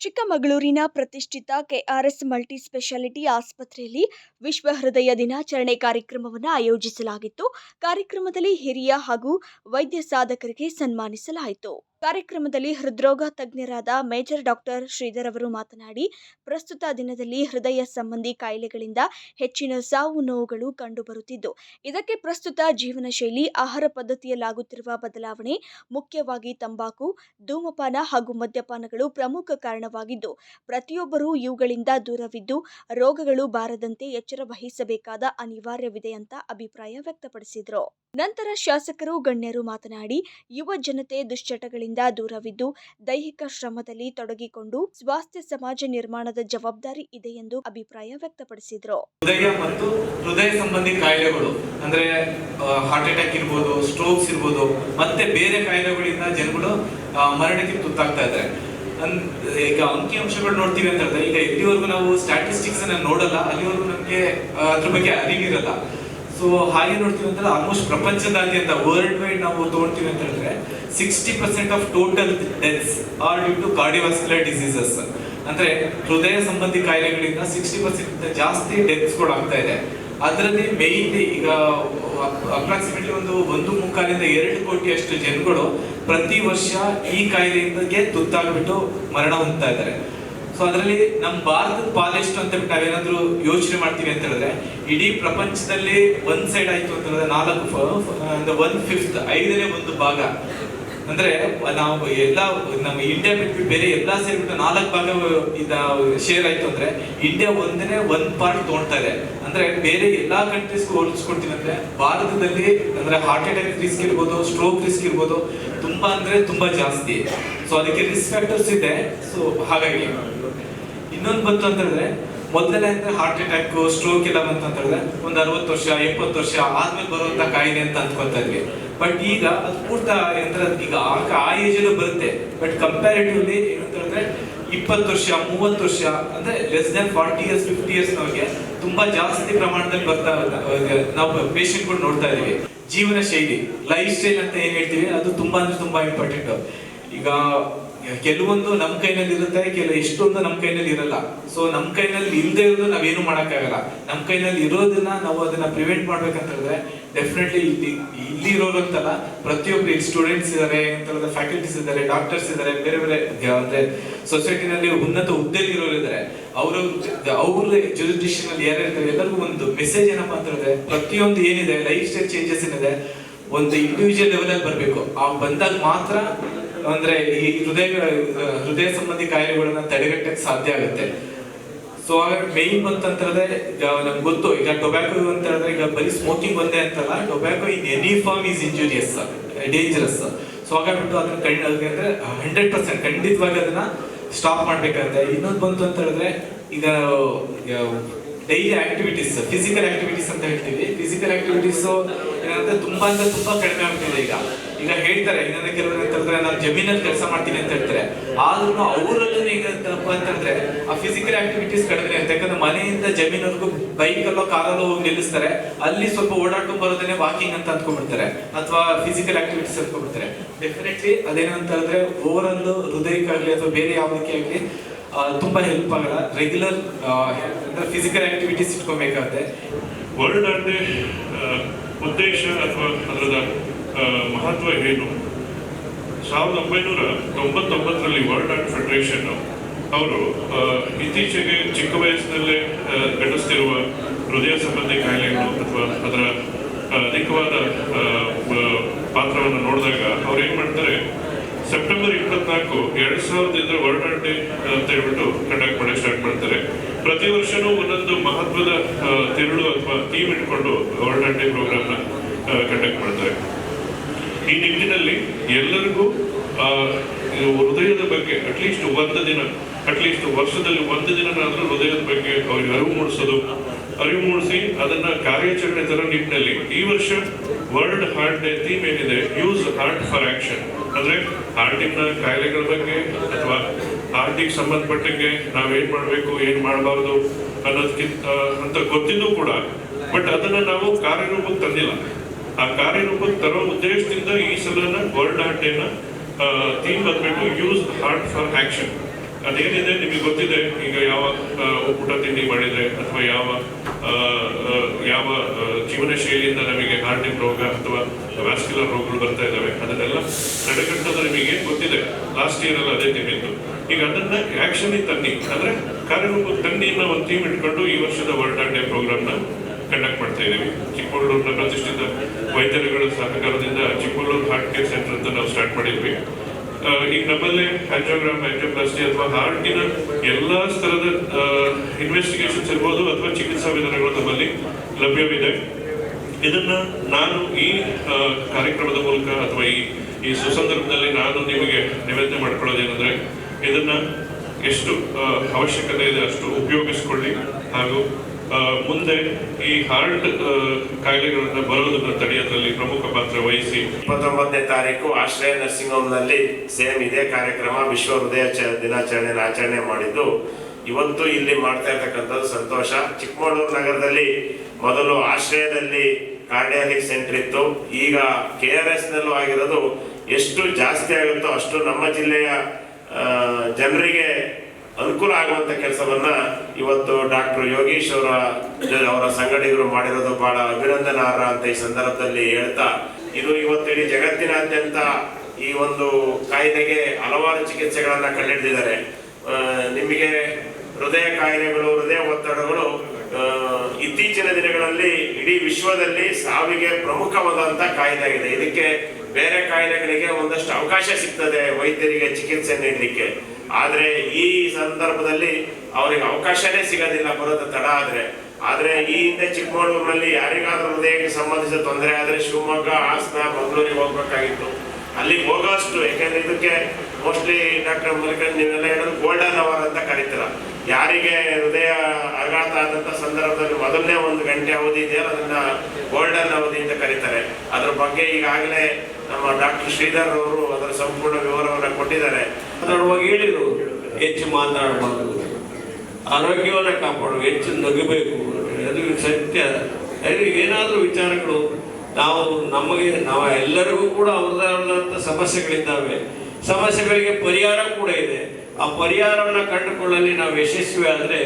ಚಿಕ್ಕಮಗಳೂರಿನ ಪ್ರತಿಷ್ಠಿತ KRS multi speciality ಆಸ್ಪತ್ರೆಯಲ್ಲಿ ವಿಶ್ವ ಹೃದಯ ದಿನಾಚರಣೆ ಕಾರ್ಯಕ್ರಮವನ್ನು ಆಯೋಜಿಸಲಾಗಿತ್ತು. ಕಾರ್ಯಕ್ರಮದಲ್ಲಿ ಹಿರಿಯ ಹಾಗೂ ವೈದ್ಯ ಸಾಧಕರಿಗೆ ಸನ್ಮಾನಿಸಲಾಯಿತು. ಕಾರ್ಯಕ್ರಮದಲ್ಲಿ ಹೃದ್ರೋಗ ತಜ್ಞರಾದ ಮೇಜರ್ ಡಾಕ್ಟರ್ ಶ್ರೀಧರ್ ಅವರು ಮಾತನಾಡಿ, ಪ್ರಸ್ತುತ ದಿನದಲ್ಲಿ ಹೃದಯ ಸಂಬಂಧಿ ಕಾಯಿಲೆಗಳಿಂದ ಹೆಚ್ಚಿನ ಸಾವು ನೋವುಗಳು ಕಂಡುಬರುತ್ತಿದ್ದು, ಇದಕ್ಕೆ ಪ್ರಸ್ತುತ ಜೀವನ ಶೈಲಿ ಆಹಾರ ಪದ್ಧತಿಯಲ್ಲಾಗುತ್ತಿರುವ ಬದಲಾವಣೆ, ಮುಖ್ಯವಾಗಿ ತಂಬಾಕು, ಧೂಮಪಾನ ಹಾಗೂ ಮದ್ಯಪಾನಗಳು ಪ್ರಮುಖ ಕಾರಣವಾಗಿದ್ದು, ಪ್ರತಿಯೊಬ್ಬರೂ ಇವುಗಳಿಂದ ದೂರವಿದ್ದು, ರೋಗಗಳು ಬಾರದಂತೆ ಎಚ್ಚರ ವಹಿಸಬೇಕಾದ ಅನಿವಾರ್ಯವಿದೆ ಅಂತ ಅಭಿಪ್ರಾಯ ವ್ಯಕ್ತಪಡಿಸಿದರು. ನಂತರ ಶಾಸಕರು, ಗಣ್ಯರು ಮಾತನಾಡಿ, ಯುವ ಜನತೆ ದುಶ್ಚಟಗಳಿಂದ ದೂರವಿದ್ದು ದೈಹಿಕ ಶ್ರಮದಲ್ಲಿ ತೊಡಗಿಕೊಂಡು ಸ್ವಾಸ್ಥ್ಯ ಸಮಾಜ ನಿರ್ಮಾಣದ ಜವಾಬ್ದಾರಿ ಇದೆ ಎಂದು ಅಭಿಪ್ರಾಯ ವ್ಯಕ್ತಪಡಿಸಿದರು. ಹೃದಯ ಮತ್ತು ಹೃದಯ ಸಂಬಂಧಿ ಕಾಯಿಲೆಗಳು, ಅಂದ್ರೆ ಹಾರ್ಟ್ ಅಟ್ಯಾಕ್ ಇರ್ಬೋದು ಸ್ಟ್ರೋಕ್ಸ್ ಇರ್ಬೋದು, ಮತ್ತೆ ಬೇರೆ ಕಾಯಿಲೆಗಳಿಂದ ಜನಗಳು ಮರಣಕ್ಕೆ ತುತ್ತಾಗ್ತಾ ಇದ್ದಾರೆ. ಈಗ ಈಗ ಅಂಕಿಅಂಶಗಳು ನೋಡ್ತೀವಿ ಅಂತ ಹೇಳಿದ್ರೆ, ಈಗ ಎಲ್ಲಿವರೆಗೂ ನಾವು ಸ್ಟ್ಯಾಟಿಸ್ಟಿಕ್ಸ್ ಅನ್ನ ನೋಡಲ್ಲ, ಅಲ್ಲಿವರೆಗೂ ನಮಗೆ ಅದ್ರ ಬಗ್ಗೆ ಅರಿವಿರಲ್ಲ. ಸೊ ಹಾಗೆ ನೋಡ್ತೀವಿ ಅಂತ ಆಲ್ಮೋಸ್ಟ್ ಪ್ರಪಂಚದಾದ್ಯಂತ ವರ್ಲ್ಡ್ ವೈಡ್ ನಾವು ತಗೊಳ್ತೀವಿ ಅಂತ ಹೇಳಿದ್ರೆ sixty percent of total deaths are due to cardiovascular diseases ಅಂದ್ರೆ ಹೃದಯ ಸಂಬಂಧಿ ಕಾಯಿಲೆಗಳಿಂದ ಸಿಕ್ಸ್ಟಿ ಪರ್ಸೆಂಟ್ ಜಾಸ್ತಿ ಡೆತ್ಸ್ಗಳು ಆಗ್ತಾ ಇದೆ. ಅದರಲ್ಲಿ ಮೇಯ್ನ್ಲಿ ಈಗ ಅಪ್ರಾಕ್ಸಿಮೇಟ್ಲಿ ಒಂದು ಒಂದು ಮುಕ್ಕಾಲಿಂದ ಎರಡು ಕೋಟಿಯಷ್ಟು ಜನಗಳು ಪ್ರತಿ ವರ್ಷ ಈ ಕಾಯಿಲೆಯಿಂದ ತುತ್ತಾಗ್ಬಿಟ್ಟು ಮರಣ ಹೊಂದ್ತಾ ಇದ್ದಾರೆ. ಸೊ ಅದರಲ್ಲಿ ನಮ್ಮ ಭಾರತದ ಪಾಲೆಷ್ಟು ಅಂತ ಬಿಟ್ಟು ನಾವೇನಾದ್ರೂ ಯೋಚನೆ ಮಾಡ್ತೀವಿ ಅಂತ ಹೇಳಿದ್ರೆ, ಇಡೀ ಪ್ರಪಂಚದಲ್ಲಿ ಒಂದ್ ಸೈಡ್ ಆಯ್ತು ಅಂತ ಹೇಳಿದ್ರೆ ನಾಲ್ಕು ಒನ್ ಫಿಫ್ತ್ ಐದನೇ ಒಂದು ಭಾಗ. ಅಂದ್ರೆ ನಾವು ಎಲ್ಲ, ನಮ್ಮ ಇಂಡಿಯಾ ಬಿಟ್ಟು ಬೇರೆ ಎಲ್ಲಾ ಸೇರಿಬಿಟ್ಟು ನಾಲ್ಕು ಭಾಗ ಇದ ಶೇರ್ ಆಯ್ತು ಅಂದ್ರೆ ಇಂಡಿಯಾ ಒಂದನೇ ಒಂದ್ ಪಾರ್ಟ್ ತಗೊಳ್ತಾ ಇದೆ. ಅಂದ್ರೆ ಬೇರೆ ಎಲ್ಲಾ ಕಂಟ್ರೀಸ್ಗೂ ಹೋಲಿಸ್ಕೊಡ್ತೀವಿ ಅಂದ್ರೆ ಭಾರತದಲ್ಲಿ ಅಂದ್ರೆ ಹಾರ್ಟ್ ಅಟ್ಯಾಕ್ ರಿಸ್ಕ್ ಇರ್ಬೋದು ಸ್ಟ್ರೋಕ್ ರಿಸ್ಕ್ ಇರ್ಬೋದು, ತುಂಬಾ ಅಂದ್ರೆ ತುಂಬಾ ಜಾಸ್ತಿ. ಸೊ ಅದಕ್ಕೆ ರಿಸ್ಕ್ ಫ್ಯಾಕ್ಟರ್ಸ್ ಇದೆ. ಸೊ ಹಾಗಾಗಿ ಇನ್ನೊಂದು ಬಂತು ಅಂತ ಹೇಳಿದ್ರೆ, ಮೊದಲನೇ ಅಂದ್ರೆ ಹಾರ್ಟ್ ಅಟ್ಯಾಕ್ ಸ್ಟ್ರೋಕ್ ಎಲ್ಲ ಬಂತು ಅಂತ ಹೇಳಿದ್ರೆ, ಒಂದ್ ಅರವತ್ತು ವರ್ಷ, ಎಪ್ಪತ್ತು ವರ್ಷ ಆದ್ಮೇಲೆ ಬರುವಂತ ಕಾಯಿಲೆ ಅಂತ ಅನ್ಕೊಂತ ಇದ್ವಿ. ಬಟ್ ಈಗ ಅದು ಪೂರ್ತ ಅಂದ್ರೆ ಈಗ ಆ- ಆ ಏಜ್ ಅಲ್ಲೂ ಬರುತ್ತೆ. ಬಟ್ ಕಂಪ್ಯಾರಿಟಿವ್ಲಿ ಏನಂತ ಹೇಳಿದ್ರೆ, ಇಪ್ಪತ್ತು ವರ್ಷ, ಮೂವತ್ತು ವರ್ಷ, ಅಂದ್ರೆ less than forty years fifty years ನಮಗೆ ತುಂಬಾ ಜಾಸ್ತಿ ಪ್ರಮಾಣದಲ್ಲಿ ಬರ್ತಾ ನಾವು ಪೇಷಂಟ್ಗಳು ನೋಡ್ತಾ ಇದೀವಿ ಜೀವನ ಶೈಲಿ ಲೈಫ್ ಸ್ಟೈಲ್ ಅಂತ ಏನ್ ಹೇಳ್ತೀವಿ, ಅದು ತುಂಬಾ ಅಂದ್ರೆ ತುಂಬಾ ಇಂಪಾರ್ಟೆಂಟ್ ಈಗ ಕೆಲವೊಂದು ನಮ್ಮ ಕೈನಲ್ಲಿ ಇರುತ್ತೆ, ಕೆಲ ಎಷ್ಟೊಂದು ನಮ್ಮ ಕೈನಲ್ಲಿ ಇರಲ್ಲ. ಸೊ ನಮ್ಮ ಕೈನಲ್ಲಿ ಇಲ್ಲದೆ ಇರೋದು ನಾವೇನು ಮಾಡೋಕ್ಕಾಗಲ್ಲ. ನಮ್ಮ ಕೈನಲ್ಲಿ ಇರೋದನ್ನ ನಾವು ಅದನ್ನ ಪ್ರಿವೆಂಟ್ ಮಾಡ್ಬೇಕಂತ ಹೇಳಿದ್ರೆ ಡೆಫಿನೆಟ್ಲಿ ಇಲ್ಲಿ ಇಲ್ಲಿ ಇರೋರು ಅಂತಲ್ಲ ಪ್ರತಿಯೊಬ್ರು ಇಲ್ಲಿ ಸ್ಟೂಡೆಂಟ್ಸ್ ಇದಾರೆ ಅಂತ ಫ್ಯಾಕಲ್ಟೀಸ್ ಇದ್ದಾರೆ ಡಾಕ್ಟರ್ಸ್ ಇದ್ದಾರೆ ಬೇರೆ ಬೇರೆ ಅಂದ್ರೆ ಸೊಸೈಟಿನಲ್ಲಿ ಉನ್ನತ ಹುದ್ದೆಯಲ್ಲಿ ಇರೋರು ಇದ್ದಾರೆ ಅವರು ಅವ್ರ ಎಜುಕೇಶನ್ ಅಲ್ಲಿ ಯಾರು ಇರ್ತಾರೆ, ಎಲ್ಲರಿಗೂ ಒಂದು ಮೆಸೇಜ್ ಏನಪ್ಪಾ ಅಂತ ಪ್ರತಿಯೊಂದು ಏನಿದೆ ಲೈಫ್ ಸ್ಟೈಲ್ ಚೇಂಜಸ್ ಏನಿದೆ, ಒಂದು ಇಂಡಿವಿಜುವಲ್ ಲೆವೆಲ್ ಅಲ್ಲಿ ಬರಬೇಕು. ಆ ಬಂದಾಗ ಮಾತ್ರ ಅಂದ್ರೆ ಈ ಹೃದಯ ಹೃದಯ ಸಂಬಂಧಿ ಕಾಯಿಲೆಗಳನ್ನ ತಡೆಗಟ್ಟಕ್ಕೆ ಸಾಧ್ಯ ಆಗುತ್ತೆ. ಸೊ ಹಾಗಾಗಿ ಮೇನ್ ಬಂತಂತಂದ್ರೆ ನಮ್ಗೆ ಗೊತ್ತು, ಈಗ ಟೊಬ್ಯಾಕೊ ಅಂತ ಹೇಳಿದ್ರೆ, ಈಗ ಬರೀ ಸ್ಮೋಕಿಂಗ್ ಒಂದೇ ಅಂತಲ್ಲ tobacco in any form is injurious dangerous so ಹಾಗಾಗ್ಬಿಟ್ಟು ಅದನ್ನ ಕಂಡು ಅಂದ್ರೆ ಹಂಡ್ರೆಡ್ ಪರ್ಸೆಂಟ್ ಖಂಡಿತವಾಗಿ ಅದನ್ನ ಸ್ಟಾಪ್ ಮಾಡ್ಬೇಕಾಗುತ್ತೆ. ಇನ್ನೊಂದು ಬಂತು ಅಂತ ಹೇಳಿದ್ರೆ, ಈಗ ಡೈಲಿ ಆಕ್ಟಿವಿಟೀಸ್ ಫಿಸಿಕಲ್ ಆಕ್ಟಿವಿಟೀಸ್ ಅಂತ ಹೇಳ್ತೀವಿ. ಫಿಸಿಕಲ್ ಆಕ್ಟಿವಿಟೀಸ್ ಏನಂದ್ರೆ ತುಂಬಾ ಅಂದ್ರೆ ತುಂಬಾ ಕಡಿಮೆ ಆಗ್ತಿದೆ ಈಗ. ಈಗ ಹೇಳ್ತಾರೆ ಏನಂದ್ರೆ ಕೆಲವರು ಅಂತ ಹೇಳಿದ್ರೆ, ನಾನು ಜಮೀನಲ್ಲಿ ಕೆಲಸ ಮಾಡ್ತೀನಿ ಅಂತ ಹೇಳ್ತಾರೆ. ಆದ್ರೂ ಅವರಲ್ಲೂ ಈಗ ಅಂತಂದ್ರೆ ಆ ಫಿಸಿಕಲ್ ಆಕ್ಟಿವಿಟೀಸ್ ಕಡಿಮೆ ಇರುತ್ತೆ ಯಾಕಂದ್ರೆ ಮನೆಯಿಂದ ಜಮೀನವರೆಗೂ ಬೈಕ್ ಅಲ್ಲೋ ಕಾರಲ್ಲೋ ಹೋಗಿ ನಿಲ್ಲಿಸ್ತಾರೆ. ಅಲ್ಲಿ ಸ್ವಲ್ಪ ಓಡಾಟ ಬರೋದನ್ನೇ ವಾಕಿಂಗ್ ಅಂತ ಅಂದ್ಕೊಂಡ್ಬಿಡ್ತಾರೆ. ಅಥವಾ ಫಿಸಿಕಲ್ ಆಕ್ಟಿವಿಟೀಸ್ ಅಂದ್ಕೊಂಡ್ಬಿಡ್ತಾರೆ. ಡೆಫಿನೆಟ್ಲಿ ಅದೇನಂತ ಹೇಳಿದ್ರೆ ಓವರ್ ಆಲ್ ಹೃದಯಕ್ಕಾಗ್ಲಿ ಅಥವಾ ಬೇರೆ ಯಾವುದಕ್ಕೆ ಆಗಲಿ ತುಂಬಾ ಹೆಲ್ಪ್ ಆಗಲ್ಲ. ರೆಗ್ಯುಲರ್ ಅಂದ್ರೆ ಫಿಸಿಕಲ್ ಆಕ್ಟಿವಿಟೀಸ್ ಇಟ್ಕೊಬೇಕಾಗುತ್ತೆ. ವರ್ಲ್ಡ್ ಡೇ ಉದ್ದೇಶ ಅಥವಾ ಅದರದ ಮಹತ್ವ ಏನು? ಸಾವಿರದ ಒಂಬೈನೂರ ತೊಂಬತ್ತೊಂಬತ್ತರಲ್ಲಿ ವರ್ಲ್ಡ್ ಆರ್ಟ್ ಫೆಡರೇಷನ್ ಅವರು ಇತ್ತೀಚೆಗೆ ಚಿಕ್ಕ ವಯಸ್ಸಿನಲ್ಲೇ ಘಟಿಸ್ತಿರುವ ಹೃದಯ ಸಂಬಂಧಿ ಕಾಯಿಲೆಗಳು ಅಥವಾ ಅದರ ಅಧಿಕವಾದ ಪಾತ್ರವನ್ನು ನೋಡಿದಾಗ ಅವ್ರು ಏನು ಮಾಡ್ತಾರೆ ಸೆಪ್ಟೆಂಬರ್ ಇಪ್ಪತ್ನಾಲ್ಕು ಎರಡ್ ಸಾವಿರದಿಂದ ವರ್ಲ್ಡ್ ಆರ್ಟ್ ಡೇ ಅಂತ ಹೇಳ್ಬಿಟ್ಟು ಕಂಡಕ್ಟ್ ಮಾಡಕ್ಕೆ ಸ್ಟಾರ್ಟ್ ಮಾಡ್ತಾರೆ. ಪ್ರತಿ ವರ್ಷನೂ ಒಂದೊಂದು ಮಹತ್ವದ ತಿರುಳು ಅಥವಾ ಥೀಮ್ ಇಟ್ಕೊಂಡು ವರ್ಲ್ಡ್ ಡೇ ನ ಕಂಡಕ್ಟ್ ಮಾಡ್ತಾರೆ. ಈ ನಿಟ್ಟಿನಲ್ಲಿ ಎಲ್ಲರಿಗೂ ಹೃದಯದ ಬಗ್ಗೆ ಅಟ್ಲೀಸ್ಟ್ ಒಂದು ದಿನ ಅಟ್ಲೀಸ್ಟ್ ವರ್ಷದಲ್ಲಿ ಒಂದು ದಿನನಾದ್ರೂ ಹೃದಯದ ಬಗ್ಗೆ ಅವ್ರಿಗೆ ಅರಿವು ಮೂಡಿಸೋದು, ಅರಿವು ಮೂಡಿಸಿ ಅದನ್ನ ಕಾರ್ಯಾಚರಣೆ ತರ ನಿಟ್ಟಿನಲ್ಲಿ ಈ ವರ್ಷ ವರ್ಲ್ಡ್ ಹಾರ್ಟ್ ಡೇ ಥೀಮ್ ಏನಿದೆ? ಯೂಸ್ ಹಾರ್ಟ್ ಫಾರ್ ಆಕ್ಷನ್ ಅಂದ್ರೆ ಹಾರ್ಟಿನ ಕಾಯಿಲೆಗಳ ಬಗ್ಗೆ ಅಥವಾ ಹಾರ್ಟಿಗೆ ಸಂಬಂಧಪಟ್ಟಂಗೆ ನಾವೇನ್ ಮಾಡಬೇಕು, ಏನ್ ಮಾಡಬಾರ್ದು ಅನ್ನೋದಕ್ಕಿಂತ ಅಂತ ಗೊತ್ತಿದ್ದು ಕೂಡ. ಬಟ್ ಅದನ್ನ ನಾವು ಕಾರ್ಯರೂಪಕ್ಕೆ ತಂದಿಲ್ಲ. ಆ ಕಾರ್ಯರೂಪಕ್ಕೆ ತರೋ ಉದ್ದೇಶದಿಂದ ಈ ಸಲನ ವರ್ಲ್ಡ್ ಹಾರ್ಟ್ ಡೇನ ಥೀಮ್ ಬಂದ್ಬಿಟ್ಟು ಯೂಸ್ ಹಾರ್ಟ್ ಫಾರ್ ಆಕ್ಷನ್ ಅದೇನಿದೆ ನಿಮಗೆ ಗೊತ್ತಿದೆ, ಈಗ ಯಾವ ಊಟ ತಿಂಡಿ ಮಾಡಿದ್ರೆ ಅಥವಾ ಯಾವ ಯಾವ ಜೀವನ ಶೈಲಿಯಿಂದ ನಮಗೆ ಹಾರ್ಟಿಕ್ ರೋಗ ಅಥವಾ ವ್ಯಾಸ್ಕ್ಯುಲರ್ ರೋಗಗಳು ಬರ್ತಾ ಇದ್ದಾವೆ, ಅದನ್ನೆಲ್ಲ ತಡೆಗಟ್ಟೋದು ನಿಮಗೆ ಗೊತ್ತಿದೆ. ಲಾಸ್ಟ್ ಇಯರ್ ಅಲ್ಲಿ ಅದೇ ತಿಂದಿದ್ದು ಈಗ ಅದನ್ನ ಆಕ್ಷನ್ ತನ್ನಿ. ಅಂದ್ರೆ ಕಾರ್ಯರೂಪ ತನ್ನಿ ಅನ್ನೋ ಒಂದು ಥೀಮ್ ಇಟ್ಕೊಂಡು ಈ ವರ್ಷದ ವರ್ಲ್ಡ್ ಡೇ ಪ್ರೋಗ್ರಾಮ್ನ ಕಂಡಕ್ಟ್ ಮಾಡ್ತಾ ಇದ್ದೀವಿ. ಚಿಕ್ಕಮಗಳೂರಿನ ಪ್ರತಿಷ್ಠಿತ ವೈದ್ಯರುಗಳ ಸಹಕಾರದಿಂದ ಚಿಕ್ಕಮಗಳೂರು ಹಾರ್ಟ್ ಕೇರ್ ಸೆಂಟರ್ ಅಂತ ನಾವು ಸ್ಟಾರ್ಟ್ ಮಾಡಿದ್ವಿ. ಈಗ ನಮ್ಮಲ್ಲಿ ಹೈಡ್ರೋಗ್ರಾಮ್ ಆಂಜಿಯೋಪ್ಲಾಸ್ಟಿ ಅಥವಾ ಹಾರ್ಟಿನ ಎಲ್ಲ ಸ್ತರದ ಇನ್ವೆಸ್ಟಿಗೇಷನ್ಸ್ ಇರ್ಬೋದು ಅಥವಾ ಚಿಕಿತ್ಸಾ ವಿಧಾನಗಳು ನಮ್ಮಲ್ಲಿ ಲಭ್ಯವಿದೆ. ಇದನ್ನ ನಾನು ಈ ಕಾರ್ಯಕ್ರಮದ ಮೂಲಕ ಅಥವಾ ಈ ಈ ಸುಸಂದರ್ಭದಲ್ಲಿ ನಾನು ನಿಮಗೆ ನಿವೇದನೆ ಮಾಡ್ಕೊಳ್ಳೋದೇನೆಂದ್ರೆ, ಇದನ್ನ ಎಷ್ಟು ಅವಶ್ಯಕತೆ ಇದೆ ಅಷ್ಟು ಉಪಯೋಗಿಸ್ಕೊಳ್ಳಿ ಹಾಗೂ ಮುಂದೆ ಈ ಹಾರ್ಟ್ ಕಾಯಿಲೆಗಳನ್ನ ಬರೋದನ್ನ ತಡೆಯೋದ್ರಲ್ಲಿ ಪ್ರಮುಖ ಪಾತ್ರ ವಹಿಸಿ. ಇಪ್ಪತ್ತೊಂಬತ್ತನೇ ತಾರೀಕು ಆಶ್ರಯ ನರ್ಸಿಂಗ್ ಹೋಮ್ನಲ್ಲಿ ಸೇಮ್ ಇದೇ ಕಾರ್ಯಕ್ರಮ ವಿಶ್ವ ಹೃದಯ ದಿನಾಚರಣೆ ಆಚರಣೆ ಮಾಡಿದ್ದು. ಇವತ್ತು ಇಲ್ಲಿ ಮಾಡ್ತಾ ಇರ್ತಕ್ಕಂಥದ್ದು ಸಂತೋಷ. ಚಿಕ್ಕಮಗಳೂರು ನಗರದಲ್ಲಿ ಮೊದಲು ಆಶ್ರಯದಲ್ಲಿ ಕಾರ್ಡಿಯಾಲಿಕ್ ಸೆಂಟರ್ ಇತ್ತು. ಈಗ ಕೆ ಆರ್ ಎಸ್ ನಲ್ಲೂ ಆಗಿರೋದು ಎಷ್ಟು ಜಾಸ್ತಿ ಆಗುತ್ತೋ ಅಷ್ಟು ನಮ್ಮ ಜಿಲ್ಲೆಯ ಜನರಿಗೆ ಅನುಕೂಲ ಆಗುವಂತ ಕೆಲಸವನ್ನ ಇವತ್ತು ಡಾಕ್ಟರ್ ಯೋಗೀಶ್ ಅವರ ಅವರ ಸಂಘಟಕರು ಮಾಡಿರೋದು ಬಹಳ ಅಭಿನಂದನಾರ್ಹ ಅಂತ ಈ ಸಂದರ್ಭದಲ್ಲಿ ಹೇಳ್ತಾ ಇದು ಇವತ್ತು ಇಡೀ ಜಗತ್ತಿನಾದ್ಯಂತ ಈ ಒಂದು ಕಾಯಿಲೆಗೆ ಹಲವಾರು ಚಿಕಿತ್ಸೆಗಳನ್ನ ಕಂಡುಹಿಡಿದಿದ್ದಾರೆ. ಆ, ನಿಮಗೆ ಹೃದಯ ಕಾಯಿಲೆಗಳು ಹೃದಯ ಒತ್ತಡಗಳು ಇತ್ತೀಚಿನ ದಿನಗಳಲ್ಲಿ ಇಡೀ ವಿಶ್ವದಲ್ಲಿ ಸಾವಿಗೆ ಪ್ರಮುಖವಾದಂತ ಕಾಯಿಲೆ ಆಗಿದೆ ಇದಕ್ಕೆ ಬೇರೆ ಕಾಯಿಲೆಗಳಿಗೆ ಒಂದಷ್ಟು ಅವಕಾಶ ಸಿಗ್ತದೆ ವೈದ್ಯರಿಗೆ ಚಿಕಿತ್ಸೆ ನೀಡಲಿಕ್ಕೆ. ಆದ್ರೆ ಈ ಸಂದರ್ಭದಲ್ಲಿ ಅವರಿಗೆ ಅವಕಾಶನೇ ಸಿಗೋದಿಲ್ಲ, ಬರೋದು ತಡ ಆದ್ರೆ. ಆದ್ರೆ ಈ ಹಿಂದೆ ಚಿಕ್ಕಮಗಳೂರಿನಲ್ಲಿ ಯಾರಿಗಾದ್ರೂ ಹೃದಯಕ್ಕೆ ಸಂಬಂಧಿಸಿದ ತೊಂದರೆ ಆದ್ರೆ ಶಿವಮೊಗ್ಗ, ಹಾಸನ, ಮಂಗಳೂರಿಗೆ ಹೋಗ್ಬೇಕಾಗಿತ್ತು. ಅಲ್ಲಿ ಹೋಗೋಷ್ಟು, ಯಾಕಂದ್ರೆ ಇದಕ್ಕೆ ಮೋಸ್ಟ್ಲಿ ಡಾಕ್ಟರ್ ಮಲ್ಲಿಕಾರ್ಜುನ್ ನೀವೆಲ್ಲ ಹೇಳೋದು ಗೋಲ್ಡನ್ ಅವರ್ ಅಂತ ಕರೀತೀರ ಯಾರಿಗೆ ಹೃದಯ ಆಘಾತ ಆದಂತ ಸಂದರ್ಭದಲ್ಲಿ ಮೊದಲನೇ ಒಂದು ಗಂಟೆ ಅವಧಿ ಇದೆಯಲ್ಲ, ಅದನ್ನ ಗೋಲ್ಡನ್ ಅವಧಿ ಅಂತ ಕರೀತಾರೆ. ಅದ್ರ ಬಗ್ಗೆ ಈಗಾಗಲೇ ನಮ್ಮ ಡಾಕ್ಟರ್ ಶ್ರೀಧರ್ ಅವರು ಅದರ ಸಂಪೂರ್ಣ ವಿವರವನ್ನು ಕೊಟ್ಟಿದ್ದಾರೆ. ಮಾತಾಡುವಾಗ ಹೇಳಿದ್ರು ಹೆಚ್ಚು ಮಾತಾಡಬಾರ್ದು ಆರೋಗ್ಯವನ್ನು ಕಾಪಾಡು, ಹೆಚ್ಚು ನಗಬೇಕು. ಅದು ಸತ್ಯ. ಏನಾದರೂ ವಿಚಾರಗಳು, ನಾವು ನಮಗೆ, ನಾವು ಎಲ್ಲರಿಗೂ ಕೂಡ ಅವ್ರದ್ದೇ ಆದಂಥ ಸಮಸ್ಯೆಗಳಿದ್ದಾವೆ. ಸಮಸ್ಯೆಗಳಿಗೆ ಪರಿಹಾರ ಕೂಡ ಇದೆ. ಆ ಪರಿಹಾರವನ್ನು ಕಂಡುಕೊಳ್ಳಲಿ ನಾವು ಯಶಸ್ವಿ ಆದರೆ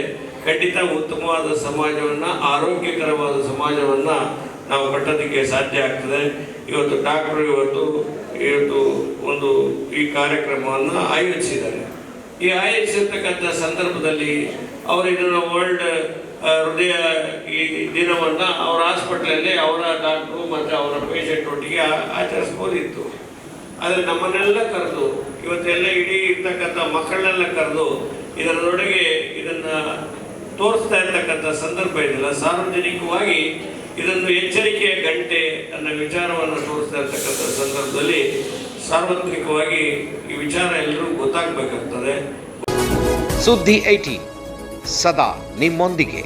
ಖಂಡಿತ ಉತ್ತಮವಾದ ಸಮಾಜವನ್ನು, ಆರೋಗ್ಯಕರವಾದ ಸಮಾಜವನ್ನು ನಾವು ಕಟ್ಟೋದಕ್ಕೆ ಸಾಧ್ಯ ಆಗ್ತದೆ. ಇವತ್ತು ಡಾಕ್ಟರ್ ಇವತ್ತು ಇವತ್ತು ಒಂದು ಈ ಕಾರ್ಯಕ್ರಮವನ್ನು ಆಯೋಜಿಸಿದ್ದಾರೆ. ಈ ಆಯೋಜಿಸಿರ್ತಕ್ಕಂಥ ಸಂದರ್ಭದಲ್ಲಿ ಅವರು ಇದನ್ನು ವರ್ಲ್ಡ್ ಹೃದಯ ಈ ದಿನವನ್ನು ಅವರ ಹಾಸ್ಪಿಟ್ಲಲ್ಲಿ ಅವರ ಡಾಕ್ಟ್ರು ಮತ್ತು ಅವರ ಪೇಷಂಟ್ ಒಟ್ಟಿಗೆ ಆಚರಿಸ್ಬೋದಿತ್ತು ಆದರೆ ನಮ್ಮನ್ನೆಲ್ಲ ಕರೆದು, ಇವತ್ತೆಲ್ಲ ಇಡೀ ಇರ್ತಕ್ಕಂಥ ಮಕ್ಕಳನ್ನೆಲ್ಲ ಕರೆದು ಇದರೊಳಗೆ ಇದನ್ನು ತೋರಿಸ್ತಾ ಇರ್ತಕ್ಕಂಥ ಸಂದರ್ಭ ಇದೆಯಲ್ಲ, ಸಾರ್ವಜನಿಕವಾಗಿ ಇದನ್ನು ಎಚ್ಚರಿಕೆಯ ಗಂಟೆ ಅನ್ನೋ ವಿಚಾರವನ್ನು ತೋರಿಸ್ತಾ ಇರ್ತಕ್ಕಂಥ ಸಂದರ್ಭದಲ್ಲಿ ಸಾರ್ವತ್ರಿಕವಾಗಿ ಈ ವಿಚಾರ ಎಲ್ಲರೂ ಗೊತ್ತಾಗಬೇಕಾಗ್ತದೆ. ಸುದ್ದಿ ಐಟಿ ಸದಾ ನಿಮ್ಮೊಂದಿಗೆ.